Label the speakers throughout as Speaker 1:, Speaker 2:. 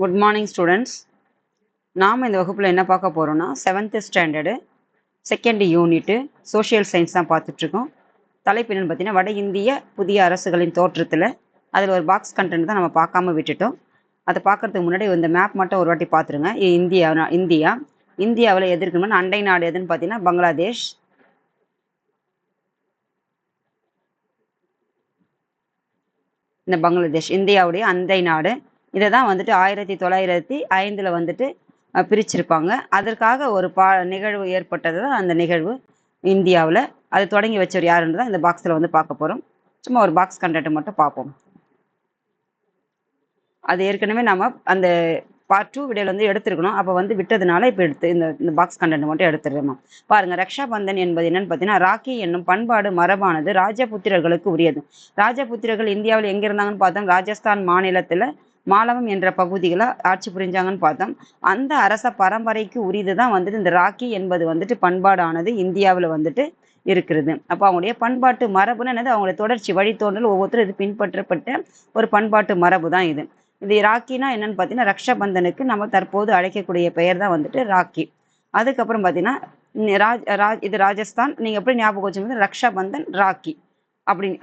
Speaker 1: Good morning students நாம் இந்த வகுப்பில் என்ன பார்க்க போகிறோம்னா seventh standard second unit social science தான் பார்த்துட்ருக்கோம். தலைப்பு பார்த்தீங்கன்னா வட இந்திய புதிய அரசுகளின் தோற்றத்தில் அதில் ஒரு பாக்ஸ் கண்டென்ட் தான் நம்ம பார்க்காம விட்டுட்டோம். அதை பார்க்கறதுக்கு முன்னாடி இந்த மேப் மட்டும் ஒரு வாட்டி பார்த்துருங்க. India India. இந்தியாவில் எது இருக்குன்னா அண்டை நாடு எதுன்னு பார்த்தீங்கன்னா பங்களாதேஷ். இந்த பங்களாதேஷ் இந்தியாவுடைய அண்டை நாடு. இதை தான் வந்துட்டு ஆயிரத்தி தொள்ளாயிரத்தி ஐந்தில் வந்துட்டு பிரிச்சிருப்பாங்க. அதற்காக ஒரு பா நிகழ்வு ஏற்பட்டது தான் அந்த நிகழ்வு இந்தியாவில். அது தொடங்கி வச்சவர் யாருன்னு தான் இந்த பாக்ஸில் வந்து பார்க்க போகிறோம் சும்மா ஒரு பாக்ஸ் கண்டென்ட் மட்டும் பார்ப்போம். அது ஏற்கனவே நம்ம அந்த பார்ட் டூ வீடியோவில் வந்து எடுத்துருக்கணும். அப்போ வந்து விட்டதுனால இப்போ எடுத்து இந்த இந்த பாக்ஸ் கண்டென்ட் மட்டும் எடுத்துடுறோமா. பாருங்க ரக்ஷாபந்தன் என்பது என்னன்னு பார்த்தீங்கன்னா ராக்கி என்னும் பண்பாடு மரபானது ராஜபுத்திரர்களுக்கு உரியது. ராஜபுத்திரர்கள் இந்தியாவில் எங்கே இருந்தாங்கன்னு பார்த்தோம் ராஜஸ்தான் மாநிலத்தில் மாலவம் என்ற பகுதிகளை ஆட்சி புரிஞ்சாங்கன்னு பார்த்தோம். அந்த அரச பரம்பரைக்கு உரியது தான் வந்துட்டு இந்த ராக்கி என்பது வந்துட்டு பண்பாடானது இந்தியாவில் வந்துட்டு இருக்கிறது. அப்போ அவங்களுடைய பண்பாட்டு மரபுன்னு என்னது? அவங்களுடைய தொடர்ச்சி வழித்தோன்றல் ஒவ்வொருத்தரும் இது பின்பற்றப்பட்ட ஒரு பண்பாட்டு மரபு தான் இது. இது ராக்கினா என்னன்னு பார்த்தீங்கன்னா ரக்ஷபந்தனுக்கு நம்ம தற்போது அழைக்கக்கூடிய பெயர் தான் வந்துட்டு ராக்கி. அதுக்கப்புறம் பார்த்தீங்கன்னா ராஜ் ராஜ் இது ராஜஸ்தான். நீங்கள் எப்படி ஞாபகம் வச்சுக்கோங்க ரக்ஷாபந்தன் ராக்கி. அப்படின்னு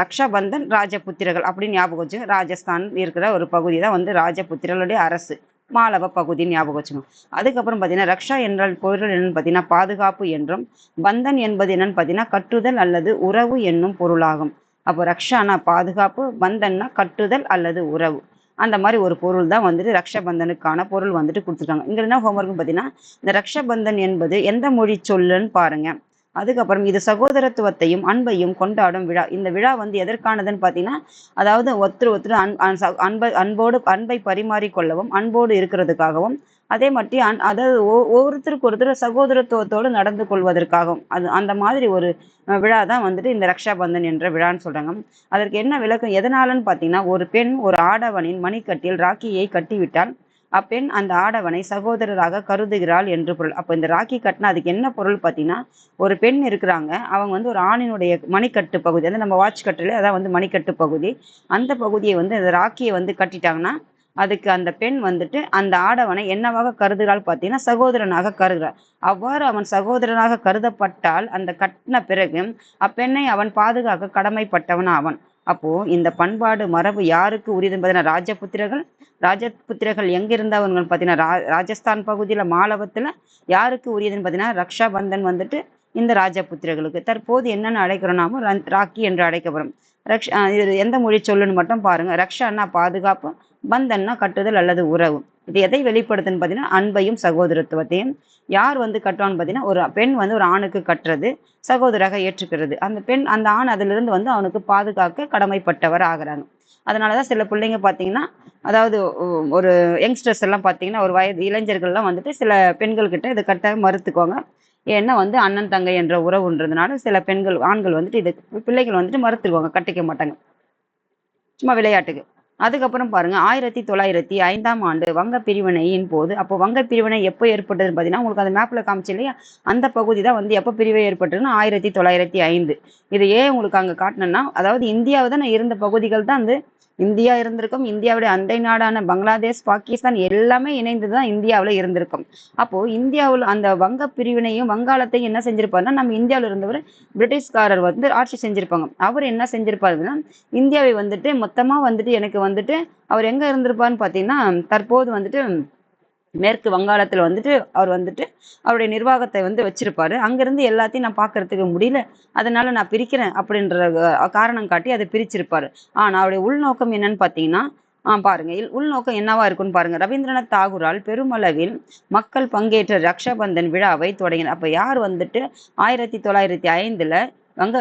Speaker 1: ரக்ஷாபந்தன் ராஜபுத்திரர்கள் அப்படின்னு ஞாபகம் வச்சுங்க ராஜஸ்தான் இருக்கிற ஒரு பகுதி தான் வந்து ராஜபுத்திரர்களுடைய அரசு. மாலவ பகுதின்னு ஞாபகம் வச்சுக்கணும் அதுக்கப்புறம் பார்த்தீங்கன்னா ரக்ஷா என்றால் பொருள் என்னன்னு பார்த்தீங்கன்னா பாதுகாப்பு என்றும் பந்தன் என்பது என்னன்னு பார்த்தீங்கன்னா கட்டுதல் அல்லது உறவு என்னும் பொருளாகும். அப்போ ரக்ஷானா பாதுகாப்பு பந்தன்னா கட்டுதல் அல்லது உறவு. அந்த மாதிரி ஒரு பொருள் தான் வந்துட்டு ரக்ஷபந்தனுக்கான பொருள் வந்துட்டு கொடுத்துருக்காங்க. இங்கே என்ன ஹோம்ஒர்க்னு பார்த்தீங்கன்னா இந்த ரக்ஷபந்தன் என்பது எந்த மொழி சொல்லுன்னு பாருங்கள் அதுக்கப்புறம் இது சகோதரத்துவத்தையும் அன்பையும் கொண்டாடும் விழா. இந்த விழா வந்து எதற்கானதுன்னு பார்த்தீங்கன்னா அதாவது ஒருத்தர் ஒருத்தர் அன் அன் ச- அன்பை அன்போடு அன்பை பரிமாறிக்கொள்ளவும் அன்போடு இருக்கிறதுக்காகவும் அதே மாதிரி அன் அதாவது ஒ- ஒவ்வொருத்தருக்கு ஒருத்தர் சகோதரத்துவத்தோடு நடந்து கொள்வதற்காகவும் அது அந்த மாதிரி ஒரு விழா தான் வந்துட்டு இந்த ரக்ஷாபந்தன் என்ற விழான்னு சொல்கிறாங்க அதற்கு என்ன விளக்கம் எதனாலன்னு பார்த்தீங்கன்னா ஒரு பெண் ஒரு ஆடவனின் மணிக்கட்டில் ராக்கியை கட்டிவிட்டால் அப்பெண் அந்த ஆடவனை சகோதரராக கருதுகிறாள் என்று பொருள். அப்போ இந்த ராக்கி கட்டினா அதுக்கு என்ன பொருள் பார்த்தீங்கன்னா ஒரு பெண் இருக்கிறாங்க. அவங்க வந்து ஒரு ஆணினுடைய மணிக்கட்டு பகுதி வந்து நம்ம வாட்ச் கட்டுல அதான் வந்து மணிக்கட்டு பகுதி. அந்த பகுதியை வந்து அந்த ராக்கியை வந்து கட்டிட்டாங்கன்னா அதுக்கு அந்த பெண் வந்துட்டு அந்த ஆடவனை என்னவாக கருதுகிறாள் பார்த்தீங்கன்னா சகோதரனாக கருதுகிறாள். அவ்வாறு அவன் சகோதரனாக கருதப்பட்டால் அந்த கட்டின பிறகு அப்பெண்ணை அவன் பாதுகாக்க கடமைப்பட்டவன் அவன் அப்போ இந்த பண்பாடு மரபு யாருக்கு உரியதுன்னு பார்த்தீங்கன்னா ராஜபுத்திரர்கள் ராஜபுத்திரர்கள் எங்க இருந்தவங்க பார்த்தீங்கன்னா ரா ராஜஸ்தான் பகுதியில் மாலவத்தில் யாருக்கு உரியதுன்னு பார்த்தீங்கன்னா ரக்ஷாபந்தன் வந்துட்டு இந்த ராஜபுத்திரர்களுக்கு. தற்போது என்னென்னு அழைக்கிறோம் ரன்- ராக்கி என்று அழைக்கப்படும். ரக்ஷ இது எந்த மொழி சொல்லுன்னு மட்டும் பாருங்க. ரக்ஷான்னா பாதுகாப்பு பந்தன்னா கட்டுதல் அல்லது உறவு. இது எதை வெளிப்படுத்துன்னு பார்த்தீங்கன்னா அன்பையும் சகோதரத்துவத்தையும். யார் வந்து கட்டுவான்னு பார்த்தீங்கன்னா ஒரு பெண் வந்து ஒரு ஆணுக்கு கட்டுறது சகோதராக ஏற்றுக்கிறது. அந்த பெண் அந்த ஆண் அதிலிருந்து வந்து அவனுக்கு பாதுகாக்க கடமைப்பட்டவர் ஆகிறாங்க. அதனால தான் சில பிள்ளைங்க பார்த்தீங்கன்னா அதாவது ஒரு யங்ஸ்டர்ஸ் எல்லாம் பார்த்தீங்கன்னா ஒரு வயது இளைஞர்கள்லாம் வந்துட்டு சில பெண்கள்கிட்ட இதை கட்ட மறுத்துக்குவாங்க. ஏன்னா வந்து அண்ணன் தங்கை என்ற உறவுன்றதுனால சில பெண்கள் ஆண்கள் வந்துட்டு இது பிள்ளைகள் வந்துட்டு மறுத்துருவாங்க கட்டிக்க மாட்டாங்க. சும்மா விளையாட்டுக்கு. அதுக்கப்புறம் பாருங்க ஆயிரத்தி தொள்ளாயிரத்தி ஐந்தாம் ஆண்டு வங்க பிரிவினையின் போது அப்போ வங்க பிரிவினை எப்போ ஏற்பட்டதுன்னு பார்த்தீங்கன்னா உங்களுக்கு அந்த மேப்ல காமிச்சு இல்லையா? அந்த பகுதி தான் வந்து எப்போ பிரிவு ஏற்பட்டதுன்னா ஆயிரத்தி தொள்ளாயிரத்தி ஐந்து. இது ஏன் உங்களுக்கு அங்கே காட்டினேன்னா அதாவது இந்தியாவை தான் இருந்த பகுதிகள் தான் வந்து இந்தியா இருந்திருக்கும். இந்தியாவுடைய அண்டை நாடான பங்களாதேஷ் பாகிஸ்தான் எல்லாமே இணைந்து தான் இந்தியாவில் இருந்திருக்கும். அப்போ இந்தியாவில் அந்த வங்க பிரிவினையும் வங்காளத்தையும் என்ன செஞ்சிருப்பாருன்னா நம்ம இந்தியாவில் இருந்தவர் பிரிட்டிஷ்காரர் வந்து ஆட்சி செஞ்சிருப்பாங்க. அவர் என்ன செஞ்சிருப்பாருன்னா இந்தியாவை வந்துட்டு மொத்தமாக வந்துட்டு எனக்கு வந்துட்டு அவர் எங்கே இருந்திருப்பார்னு பார்த்தீங்கன்னா தற்போது வந்துட்டு மேற்கு வங்காளத்தில் வந்துட்டு அவர் வந்துட்டு அவருடைய நிர்வாகத்தை வந்து வச்சிருப்பாரு. அங்கிருந்து எல்லாத்தையும் நான் பார்க்கறதுக்கு முடியல. அதனால நான் பிரிக்கிறேன் அப்படின்ற காரணம் காட்டி அதை பிரிச்சிருப்பாரு. ஆனால் அவருடைய உள்நோக்கம் என்னன்னு பார்த்தீங்கன்னா ஆ பாருங்க. உள்நோக்கம் என்னவா இருக்குன்னு பாருங்க. ரவீந்திரநாத் தாகூரால் பெருமளவில் மக்கள் பங்கேற்ற ரக்ஷாபந்தன் விழாவை தொடங்கினார். அப்ப யார் வந்துட்டு ஆயிரத்தி தொள்ளாயிரத்தி ஐந்துல வங்க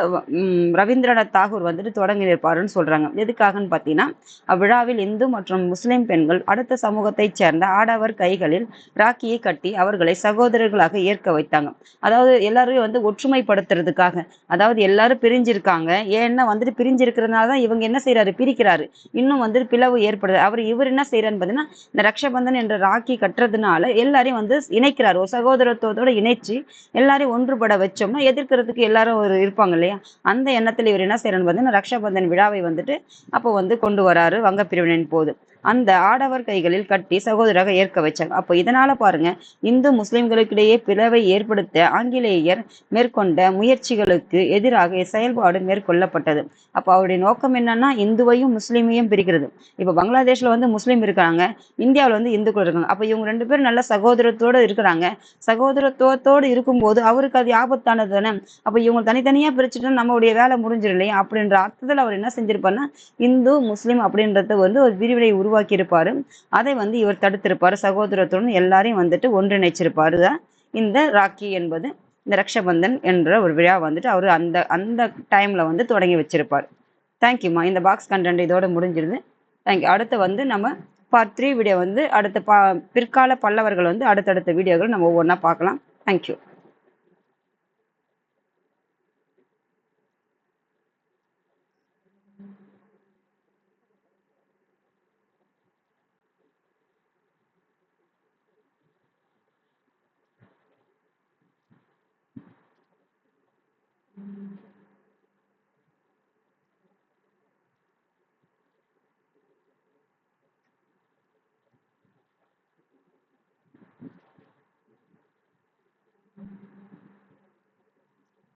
Speaker 1: ரவீந்திரநாத் தாகூர் வந்துட்டு தொடங்கியிருப்பாருன்னு சொல்றாங்க. எதுக்காகன்னு பார்த்தீங்கன்னா அவ்விழாவில் இந்து மற்றும் முஸ்லிம் பெண்கள் அடுத்த சமூகத்தைச் சேர்ந்த ஆடவர் கைகளில் ராக்கியை கட்டி அவர்களை சகோதரர்களாக ஏற்க வைத்தாங்க. அதாவது எல்லாரையும் வந்து ஒற்றுமைப்படுத்துறதுக்காக அதாவது எல்லாரும் பிரிஞ்சிருக்காங்க. ஏன்னா வந்துட்டு பிரிஞ்சிருக்கிறதுனால தான் இவங்க என்ன செய்யறாரு பிரிக்கிறாரு. இன்னும் வந்துட்டு பிளவு ஏற்படுது. அவர் இவர் என்ன செய்யறாருன்னு பார்த்தீங்கன்னா இந்த ரக்ஷபந்தன் என்ற ராக்கி கட்டுறதுனால எல்லாரையும் வந்து இணைக்கிறார். ஒரு சகோதரத்துவத்தோட இணைச்சு எல்லாரையும் ஒன்றுபட வச்சோம்னா எதிர்க்கிறதுக்கு எல்லாரும் ஒரு இருப்பாங்க. இல்லையா? அந்த எண்ணத்தில் இவர் என்ன செய்யறாருன்னு பார்த்தீங்கன்னா ரக்ஷாபந்தன் விழாவை வந்துட்டு அப்போ வந்து கொண்டு வராரு வங்க பிரிவினையின் போது. அந்த ஆடவர் கைகளில் கட்டி சகோதரராக ஏற்க வச்சாங்க அப்போ இதனால பாருங்க இந்து முஸ்லிம்களுக்கிடையே பிளவை ஏற்படுத்த ஆங்கிலேயர் மேற்கொண்ட முயற்சிகளுக்கு எதிராக செயல்பாடு மேற்கொள்ளப்பட்டது. அப்போ அவருடைய நோக்கம் என்னன்னா இந்துவையும் முஸ்லீமையும் பிரிக்கிறது. இப்போ பங்களாதேஷ்ல வந்து முஸ்லீம் இருக்காங்க. இந்தியாவில் வந்து இந்துக்கள் இருக்காங்க. அப்போ இவங்க ரெண்டு பேரும் நல்ல சகோதரத்தோடு இருக்கிறாங்க. சகோதரத்துவத்தோடு இருக்கும்போது அவருக்கு அது ஆபத்தானது தானே? அப்போ இவங்க தனித்தனியாக பிரிச்சுட்டா நம்மளுடைய வேலை முடிஞ்சிடும் இல்லையா அப்படின்ற அர்த்தத்தில் அவர் என்ன செஞ்சிருப்பாருன்னா இந்து முஸ்லீம் அப்படின்றத வந்து ஒரு விரிவினை உருவாக்கியிருப்பார். அதை வந்து இவர் தடுத்திருப்பார். சகோதரத்துடன் எல்லாரையும் வந்துட்டு ஒன்றிணைச்சிருப்பார். தான் இந்த ராக்கி என்பது இந்த ரக்ஷபந்தன் என்ற ஒரு விழா வந்துட்டு அவர் அந்த அந்த டைமில் வந்து தொடங்கி வச்சிருப்பார். தேங்க்யூம்மா இந்த பாக்ஸ் கண்டென்ட் இதோட முடிஞ்சிருது. தேங்க்யூ அடுத்து வந்து நம்ம பார்ட் த்ரீ வீடியோ வந்து அடுத்த பா பிற்கால பல்லவர்கள் வந்து அடுத்தடுத்த வீடியோகள் நம்ம ஒவ்வொன்றா பார்க்கலாம். தேங்க்யூ